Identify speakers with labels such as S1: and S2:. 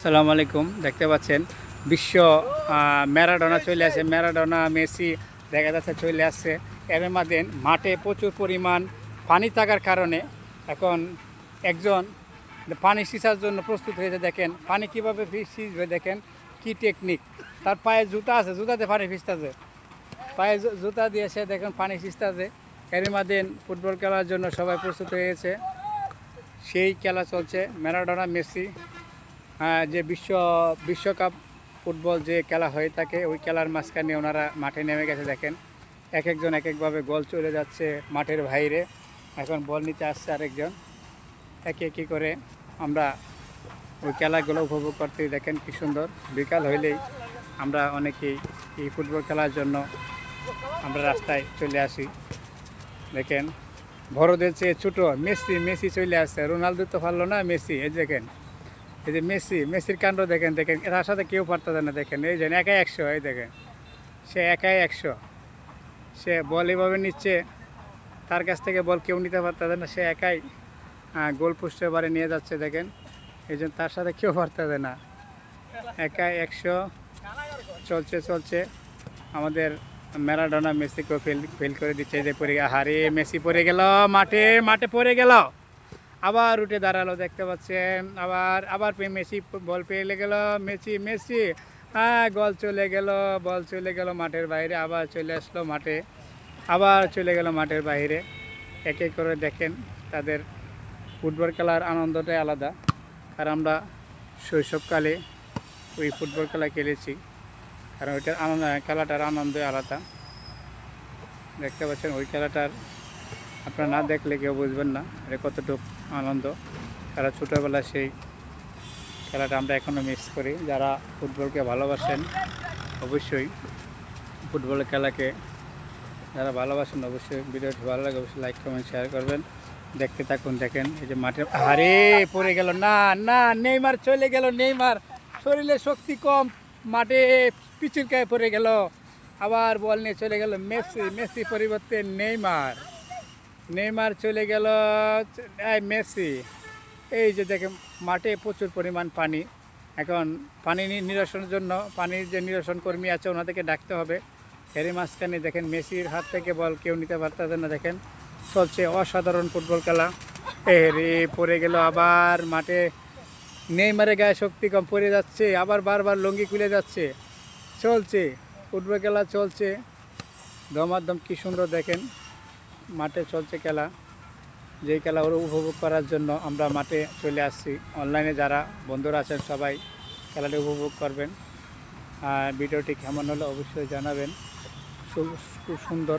S1: আসসালামু আলাইকুম, দেখতে পাচ্ছেন বিশ্ব ম্যারাডোনা চলে আসে। ম্যারাডোনা, মেসি, দেখা যাচ্ছে চলে আসছে। এর মধ্যে মাঠে প্রচুর পরিমাণ পানি থাকার কারণে এখন একজন পানি সিঁচার জন্য প্রস্তুত হয়েছে। দেখেন, পানি কীভাবে সিঁচবে দেখেন, কি টেকনিক তার পায়ে জুতা আছে, জুতাতে পানি ভিজতেছে পায়ে জুতা দিয়েছে দেখেন পানি সিঁচতেছে এর মধ্যে ফুটবল খেলার জন্য সবাই প্রস্তুত হয়েছে। সেই খেলা চলছে, ম্যারাডোনা, মেসি। যে বিশ্ব, বিশ্বকাপ ফুটবল যে খেলা হয়ে থাকে, ওই খেলার মাঝখানে ওনারা মাঠে নেমে গেছে, দেখেন। এক একজন এক একভাবে গোল চলে যাচ্ছে মাঠের বাইরে। এখন বল নিতে আসছে আরেকজন। একে একে করে আমরা ওই খেলাগুলো উপভোগ করতে দেখেন কি সুন্দর। বিকাল হইলেই আমরা অনেকেই এই ফুটবল খেলার জন্য আমরা রাস্তায় চলে আসি। দেখেন, বড়দের চেয়ে ছোটো, মেসি মেসি চলে আসছে। রোনালদো তো পারল না, মেসি, এই দেখেন। এই যে মেসি, মেসির কাণ্ড দেখেন দেখেন তার সাথে কেউ পারতেছে না, দেখেন, এই যে একাই একশো, এই দেখেন, সে একাই একশো। সে বল এভাবে নিচ্ছে, তার কাছ থেকে বল কেউ নিতে পারতেছে না, সে একাই গোল পোস্টের বারে নিয়ে যাচ্ছে, দেখেন, এই জন্য তার সাথে কেউ পারতেছে না। একাই একশো, চলছে চলছে, আমাদের ম্যারাডোনা মেসিকেও ফেল ফেল করে দিচ্ছে যে পড়ে হারে, মেসি পড়ে গেল, মাঠে মাঠে পড়ে গেল। আবার উঠে দাঁড়াল, দেখতে পাচ্ছেন। আবার আবার মেসি বল পেয়ে গেল। Messi Messi. হ্যাঁ গোল চলে গেল, বল চলে গেল মাঠের বাইরে, আবার চলে আসলো মাঠে। আবার চলে গেল মাঠের বাইরে। এক করে দেখেন তাদের ফুটবল খেলার আনন্দটাই আলাদা। আর আমরা শৈশবকালে ওই ফুটবল খেলা খেলেছি। কারণ ওইটার আনন্দ, খেলাটার আনন্দই আলাদা। দেখতে পাচ্ছেন, ওই খেলাটার আপনারা না দেখলে কেউ বুঝবেন না, এটা কতটুকু আনন্দ। তারা ছোটোবেলা সেই খেলাটা আমরা এখনও মিস করি। যারা ফুটবলকে ভালোবাসেন, অবশ্যই ফুটবল খেলাকে যারা ভালোবাসেন, অবশ্যই ভিডিওটি ভালো লাগে, অবশ্যই লাইক কমেন্ট শেয়ার করবেন। দেখতে থাকুন, দেখেন এই যে মাঠে আরে পড়ে গেল। না না, নেইমার চলে গেল, নেইমার। শরীরে শক্তি কম, মাঠে পিচুরকায় পড়ে গেল। আবার বল নিয়ে চলে গেল মেসি। মেসি পরিবর্তে নেইমার। নেইমার চলে গেল মেসি। এই যে দেখেন, মাঠে প্রচুর পরিমাণ পানি। এখন পানি নিরসনের জন্য, পানির যে নিরসন কর্মী আছে, ওনাদেরকে ডাকতে হবে। এরই মাঝখানে দেখেন, মেসির হাত থেকে বল কেউ নিতে পারতেছে না, দেখেন। চলছে অসাধারণ ফুটবল খেলা। এ রে পড়ে গেল আবার মাঠে। নেইমারে গায়ে শক্তি কম পড়ে যাচ্ছে, আবার বারবার লঙ্গি খুলে যাচ্ছে। চলছে, ফুটবল খেলা চলছে। দমাদম কি সুন্দর দেখেন। মাঠে চলছে খেলা। যেই খেলা ওরা উপভোগ করার জন্য আমরা মাঠে চলে আসছি। অনলাইনে যারা বন্ধুরা আছেন সবাই খেলাটি উপভোগ করবেন। ভিডিওটি কেমন হলে অবশ্যই জানাবেন। খুব সুন্দর